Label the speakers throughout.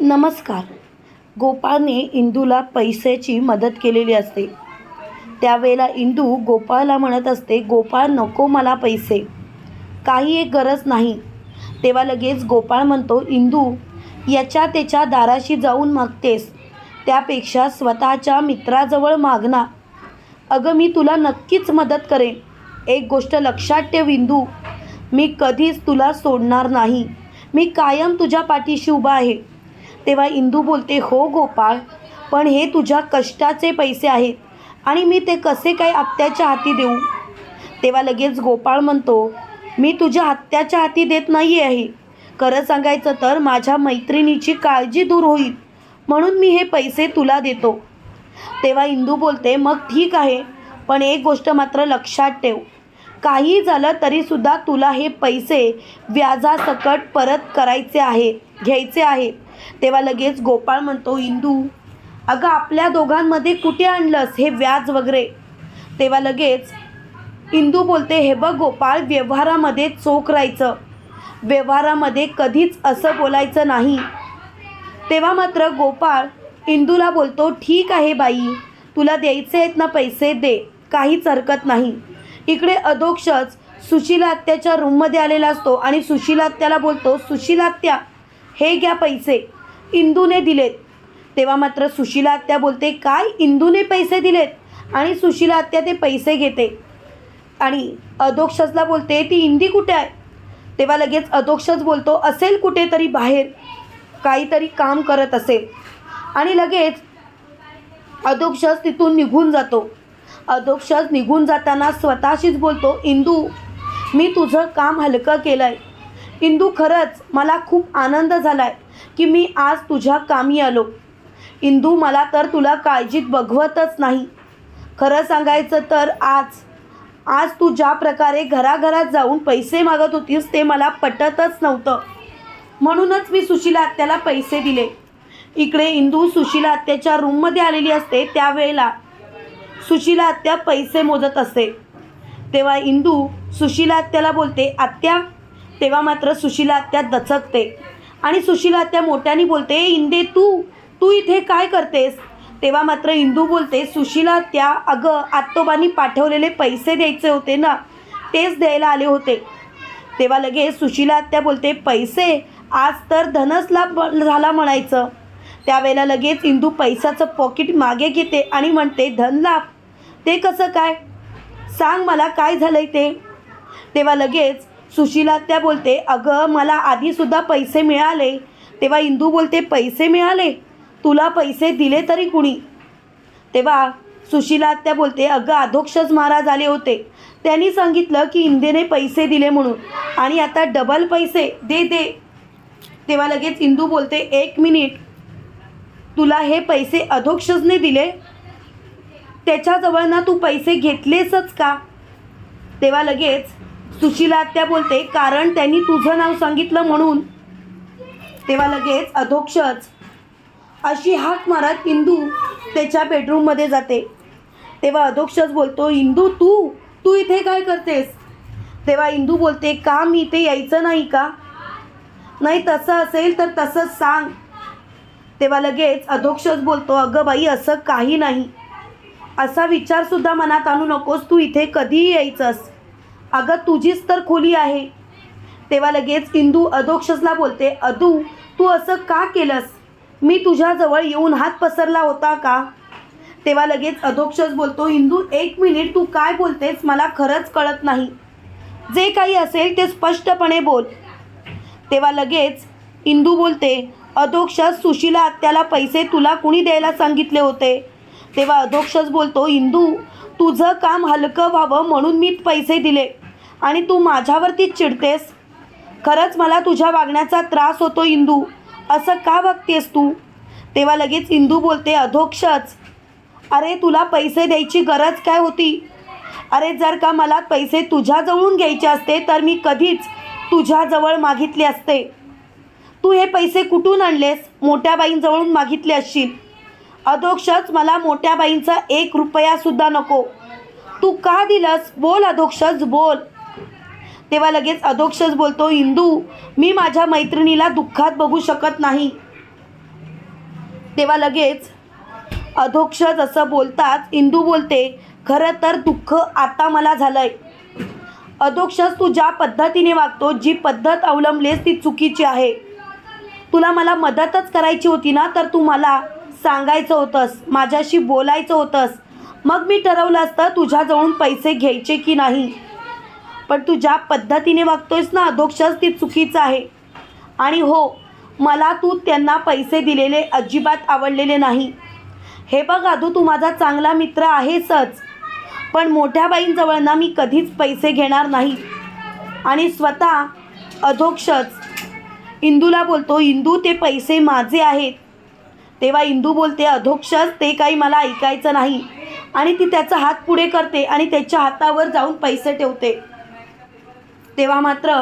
Speaker 1: नमस्कार. गोपाळने इंदूला पैशाची मदत केलेली असते. त्यावेळेला इंदू गोपाळला म्हणत असते गोपाळ नको मला पैसे. काही एक गरज नाही. तेव्हा लगेच गोपाळ म्हणतो इंदू याच्या त्याच्या दाराशी जाऊन मागतेस. त्यापेक्षा स्वतःच्या मित्राजवळ मागना. अगं मी तुला नक्कीच मदत करेन. एक गोष्ट लक्षात ठेव इंदू. मी कधीच तुला सोडणार नाही. मी कायम तुझ्या पाठीशी उभा आहे. तेव्हा इंदू बोलते हो गोपाळ पण हे तुझ्या कष्टाचे पैसे आहेत आणि मी ते कसे काय आत्याच्या हाती देऊ? तेव्हा लगेच गोपाळ म्हणतो मी तुझ्या हत्याच्या हाती देत नाही आहे खरं सांगायचं तर माझ्या मैत्रिणीची काळजी दूर होईल म्हणून मी हे पैसे तुला देतो. तेव्हा इंदू बोलते मग ठीक आहे पण एक गोष्ट मात्र लक्षात ठेव. काही झालं तरीसुद्धा तुला हे पैसे व्याजासकट परत करायचे आहे घ्यायचे आहे. तेव्हा लगेच गोपाळ म्हणतो इंदू अगं आपल्या दोघांमध्ये कुठे आणलंस हे व्याज वगैरे? तेव्हा लगेच इंदू बोलते हे बघ गोपाळ व्यवहारामध्ये चोख राहायचं. व्यवहारामध्ये कधीच असं बोलायचं नाही. तेव्हा मात्र गोपाळ इंदूला बोलतो ठीक आहे बाई तुला द्यायचे आहेत ना पैसे दे. काहीच हरकत नाही. इकडे अधोक्षच सुशीला आत्याच्या रूममध्ये आलेला असतो आणि सुशीला आत्याला बोलतो सुशीला आत्या हे घ्या पैसे. इंदूने दिलेत. तेव्हा मात्र सुशीला आत्या बोलते काय? इंदूने पैसे दिलेत? आणि सुशीला आत्या ते पैसे घेते. आणि अधोक्षजला बोलते ती इंदी कुठे आहे? तेव्हा लगेच अधोक्षज बोलतो असेल कुठेतरी बाहेर. काहीतरी काम करत असेल. आणि लगेच अधोक्षज तिथून निघून जातो. अधोक्षज निघून जाताना स्वतःशीच बोलतो इंदू मी तुझं काम हलकं केलं आहे इंदू खरंच मला खूप आनंद झाला आहे की मी आज तुझ्या कामी आलो. इंदू मला तर तुला काळजीत बघवतच नाही. खरं सांगायचं तर आज आज तू ज्या प्रकारे घराघरात जाऊन पैसे मागत होतीस ते मला पटतच नव्हतं. म्हणूनच मी सुशीला आत्याला पैसे दिले. इकडे इंदू सुशीला आत्याच्या रूममध्ये आलेली असते त्यावेळेला सुशीला आत्या पैसे मोजत असते. तेव्हा इंदू सुशीला आत्याला बोलते आत्या तेव्हा मात्र सुशीला आत्या दचकते. आणि सुशीला आत्या मोठ्याने बोलते इंदे तू तू इथे काय करतेस? तेव्हा मात्र इंदू बोलते सुशीला त्या अगं आत्तोबांनी पाठवलेले पैसे द्यायचे होते ना तेच द्यायला आले होते. तेव्हा लगेच सुशीला त्या बोलते पैसे? आज तर धनच लाभ झाला म्हणायचं. त्यावेळेला लगेच इंदू पैशाचं पॉकेट मागे घेते आणि म्हणते धन लाभ. ते कसं काय? सांग मला काय झालंय ते? तेव्हा लगेच सुशीला त्या बोलते अगं मला आधीसुद्धा पैसे मिळाले. तेव्हा इंदू बोलते पैसे मिळाले? तुला पैसे दिले तरी कुणी? तेव्हा सुशीला त्या बोलते अगं अधोक्षज महाराज आले होते. त्यांनी सांगितलं की इंदेने पैसे दिले म्हणून आणि आता डबल पैसे दे दे. तेव्हा लगेच इंदू बोलते एक मिनिट. तुला हे पैसे अधोक्षजने दिले? त्याच्याजवळ ना तू पैसे घेतलेसच का? तेव्हा लगेच सुशीला आत्या बोलते कारण त्यांनी तुझं नाव सांगितलं म्हणून. तेव्हा लगेच अधोक्षच अशी हाक मारत इंदू त्याच्या बेडरूममध्ये जाते. तेव्हा अधोक्षच बोलतो इंदू तू? तू इथे काय करतेस? तेव्हा इंदू बोलते का मी इथे यायचं नाही का? नाही तसं असेल तर तसंच सांग. तेव्हा लगेच अधोक्षच बोलतो अगं बाई असं काही नाही. असा विचारसुद्धा मनात आणू नकोस तू इथे कधीही यायचंस. अगं तुझीच तर खोली आहे. तेव्हा लगेच इंदू अधोक्षसला बोलते अदू तू असं का केलंस? मी तुझ्याजवळ येऊन हात पसरला होता का? तेव्हा लगेच अधोक्षस बोलतो इंदू एक मिनिट तू काय बोलतेस? मला खरंच कळत नाही. जे काही असेल ते स्पष्टपणे बोल. तेव्हा लगेच इंदू बोलते अधोक्षस सुशीला आत्याला पैसे तुला कुणी द्यायला सांगितले होते? तेव्हा अधोक्षस बोलतो इंदू तुझं काम हलकं व्हावं म्हणून मी पैसे दिले. आणि तू माझ्यावरतीच चिडतेस. खरंच मला तुझ्या वागण्याचा त्रास होतो इंदू. असं का वागतेस तू? तेव्हा लगेच इंदू बोलते अधोक्षच. अरे तुला पैसे द्यायची गरज काय होती? अरे जर का मला पैसे तुझ्याजवळून घ्यायचे असते तर मी कधीच तुझ्याजवळ मागितले असते. तू हे पैसे कुठून आणलेस? मोठ्या बाईंजवळून मागितले असशील. अधोक्षच मला मोठ्या बाईंचा एक रुपयासुद्धा नको. तू का दिलंस? बोल अधोक्षच बोल. तेव्हा लगेच अधोक्षच बोलतो इंदू मी माझ्या मैत्रिणीला दुःखात बघू शकत नाही. तेव्हा लगेच अधोक्षज असं बोलताच इंदू बोलते खरं तर दुःख आता मला झालंय. अधोक्षज तू ज्या पद्धतीने वागतो जी पद्धत अवलंबलीस ती चुकीची आहे. तुला मला मदतच करायची होती ना तर तू मला सांगायचं होतंस माझ्याशी बोलायचं होतंस. मग मी ठरवलं असतं तुझ्याजवळून पैसे घ्यायचे की नाही. पण तू ज्या पद्धतीने वागतोयस ना अधोक्षच ती चुकीचं आहे. आणि हो मला तू त्यांना पैसे दिलेले अजिबात आवडलेले नाही. हे बघ आधू तू माझा चांगला मित्र आहेसच पण मोठ्या बाईंजवळ ना मी कधीच पैसे घेणार नाही. आणि स्वतः अधोक्षच इंदूला बोलतो इंदू ते पैसे माझे आहेत. तेव्हा इंदू बोलते अधोक्षच ते काही मला ऐकायचं नाही. आणि ती त्याचा हात पुढे करते आणि त्याच्या हातावर जाऊन पैसे ठेवते. तेव्हा मात्र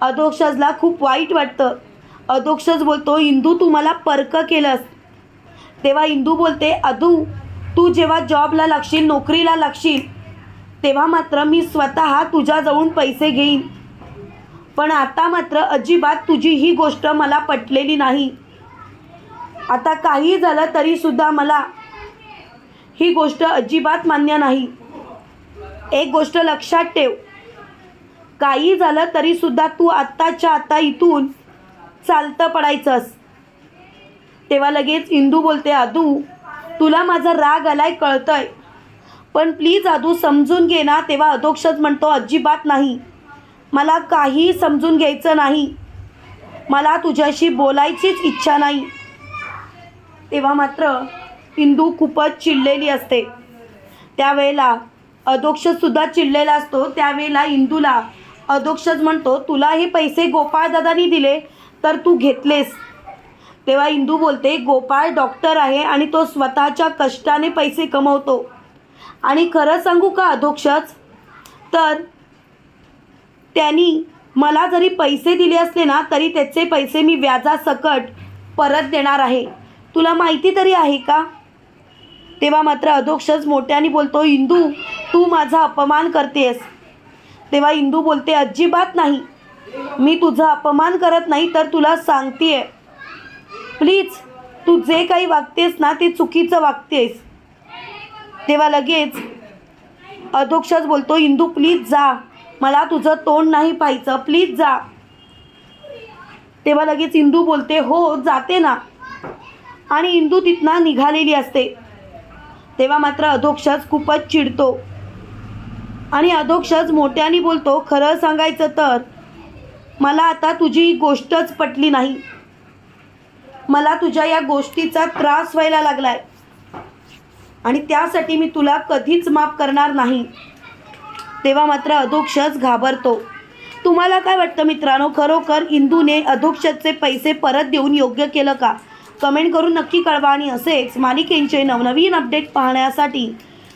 Speaker 1: अधोक्षजला खूप वाईट वाटतं. अधोक्षज बोलतो इंदू तू मला पर्क केलंस. तेव्हा इंदू बोलते अधू तू जेव्हा जॉबला लागशील नोकरीला लागशील तेव्हा मात्र मी स्वतः तुझ्याजवळून पैसे घेईन. पण आता मात्र अजिबात तुझी ही गोष्ट मला पटलेली नाही. आता काही झालं तरीसुद्धा मला ही गोष्ट अजिबात मान्य नाही. एक गोष्ट लक्षात ठेव. काही झालं तरीसुद्धा तू आत्ताच्या आत्ता इथून चालतं पडायचंस. तेव्हा लगेच इंदू बोलते आदू तुला माझा राग आलाय कळतंय. पण प्लीज आदू समजून घे ना. तेव्हा अधोक्षच म्हणतो अजिबात नाही. मला काही समजून घ्यायचं नाही. मला तुझ्याशी बोलायचीच इच्छा नाही. तेव्हा मात्र इंदू खूपच चिडलेली असते. त्यावेळेला अधोक्षसुद्धा चिडलेला असतो. त्यावेळेला इंदूला अधोक्षज म्हणतो तुला हे पैसे गोपाळदादानी दिले तर तू घेतलेस. तेव्हा इंदू बोलते गोपाळ डॉक्टर आहे आणि तो स्वतःच्या कष्टाने पैसे कमवतो. आणि खरं सांगू का अधोक्षज तर त्यांनी मला जरी पैसे दिले असले ना तरी त्याचे पैसे मी व्याजासकट परत देणार आहे. तुला माहिती तरी आहे का? तेव्हा मात्र अधोक्षज मोठ्याने बोलतो इंदू तू माझा अपमान करतेस. तेव्हा इंदू बोलते अजिबात नाही. मी तुझा अपमान करत नाही तर तुला सांगतेय. प्लीज तू जे काही वागतेस ना ते चुकीचं वागतेस. तेव्हा लगेच अधोक्षच बोलतो इंदू प्लीज जा. मला तुझं तोंड नाही पाहायचं. प्लीज जा. तेव्हा लगेच इंदू बोलते हो जाते ना. आणि इंदू तिथनं निघालेली असते. तेव्हा मात्र अधोक्षच खूपच चिडतो. आणि अधोक्षच मोठ्याने बोलतो खरं सांगायचं तर मला आता तुझी गोष्टच पटली नाही. मला तुझ्या या गोष्टीचा त्रास व्हायला लागलाय. आणि त्यासाठी मी तुला कधीच माफ करणार नाही. तेव्हा मात्र अधोक्षच घाबरतो. तुम्हाला काय वाटतं मित्रांनो? खरोखर इंदूने अधोक्षजचे पैसे परत देऊन योग्य केलं का? कमेंट करून नक्की कळवा आणि असेच मालिकेंचे नवनवीन अपडेट पाहण्यासाठी